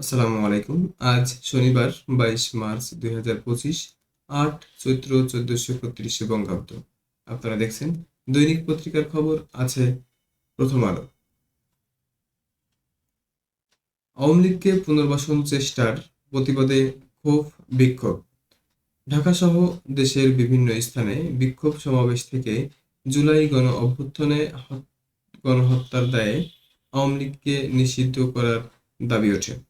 আসসালামু আলাইকুম। আজ শনিবার, বাইশ মার্চ দুই হাজার পঁচিশ, আট চৈত্র চোদ্দশো একত্রিশে বঙ্গাব্দ। আপনারা দেখছেন দৈনিক পত্রিকার খবর, আছে প্রথম আলো। আওয়ামী লীগকে পুনর্বাসন চেষ্টার প্রতিবাদে ক্ষোভ, বিক্ষোভ। ঢাকাসহ দেশের বিভিন্ন স্থানে বিক্ষোভ সমাবেশ থেকে জুলাই গণ অভ্যুত্থানে হত- গণহত্যার দায়ে আওয়ামী লীগকে নিষিদ্ধ করার দাবি ওঠে।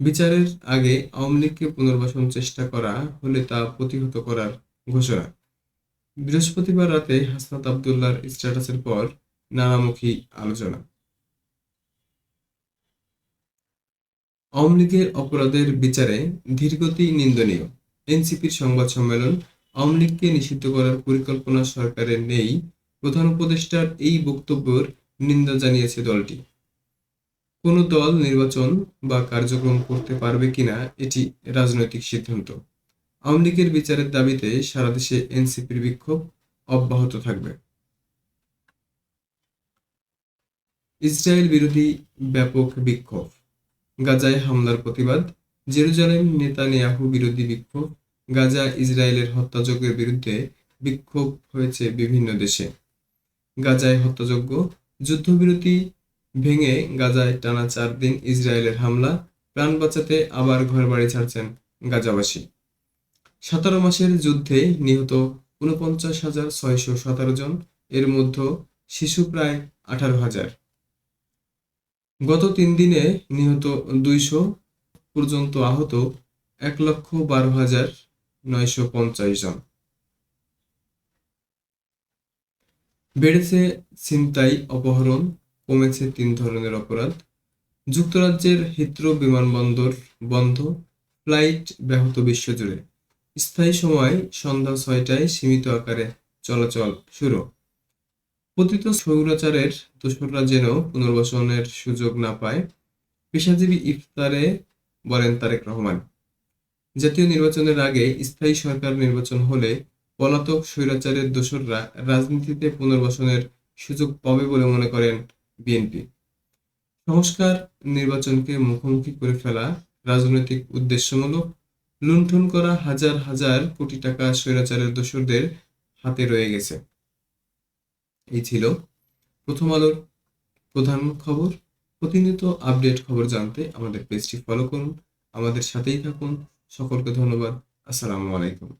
বিচারের আগে আওয়ামী লীগকে পুনর্বাসন চেষ্টা করা হলে তা প্রতিহত করার ঘোষণা। বৃহস্পতিবার রাতে হাসনাত আবদুল্লাহর স্ট্যাটাসের পর নানামুখী আলোচনা। আওয়ামী লীগের অপরাধের বিচারে ধীরগতি নিন্দনীয়। এনসিপির সংবাদ সম্মেলন আওয়ামী লীগকে নিষিদ্ধ করার পরিকল্পনা সরকারের নেই। প্রধান উপদেষ্টার এই বক্তব্যের নিন্দা জানিয়েছে দলটি। কোনো দল নির্বাচন বা কার্যক্রম করতে পারবে কিনা এটি রাজনৈতিক সিদ্ধান্ত। আওয়ামী লীগের বিচারের দাবিতে সারা দেশে এনসিপির বিক্ষোভ অব্যাহত থাকবে। ইসরায়েল বিরোধী ব্যাপক বিক্ষোভ। গাজায় হামলার প্রতিবাদ। জেরুজালেম নেতানিয়াহু বিরোধী বিক্ষোভ। গাজা ইসরায়েলের হত্যাযজ্ঞের বিরুদ্ধে বিক্ষোভ হয়েছে বিভিন্ন দেশে। গাজায় হত্যাযজ্ঞ, যুদ্ধবিরতি ভেঙে গাজায় টানা চার দিন ইসরায়েলের হামলা, প্রাণ বাঁচাতে আবার ঘরবাড়ি ছাড়ছেন গাজাবাসী। সতেরো মাসের যুদ্ধে নিহত উনপঞ্চাশ হাজার ছয়শো সতেরো জন, এর মধ্যে শিশু প্রায় আঠারো হাজার। গত তিন দিনে নিহত দুইশো পর্যন্ত আহত এক লক্ষ বারো হাজার নয়শো পঞ্চাশ জন। বেড়েছে ছিনতাই, অপহরণ কমেছে তিন ধরনের অপরাধ। যুক্তরাজ্যের হিথ্রো বিমানবন্দর বন্ধ, ফ্লাইট ব্যাহত বিশ্বজুড়ে। স্থায়ী সময় সন্ধ্যা ছয়টায় সীমিত আকারে চলাচল শুরু। পতিত স্বৈরাচারের দোসররা যেন পুনর্বাসনের সুযোগ না পায়, পেশাজীবী ইফতারে বলেন তারেক রহমান। জাতীয় নির্বাচনের আগে স্থায়ী সরকার নির্বাচন হলে পলাতক স্বৈরাচারের দোসররা রাজনীতিতে পুনর্বাসনের সুযোগ পাবে বলে মনে করেন বিএনপি। সংস্কার নির্বাচনকে মুখোমুখি করে ফেলা রাজনৈতিক উদ্দেশ্যমূলক লুণ্ঠন করা হাজার হাজার কোটি টাকা স্বৈরাচারের দোসরদের হাতে রয়ে গেছে। এই ছিল প্রথম আলোর প্রধান খবর। প্রতিনিয়ত আপডেট খবর জানতে আমাদের পেজটি ফলো করুন। আমাদের সাথেই থাকুন। সকলকে ধন্যবাদ। আসসালামু আলাইকুম।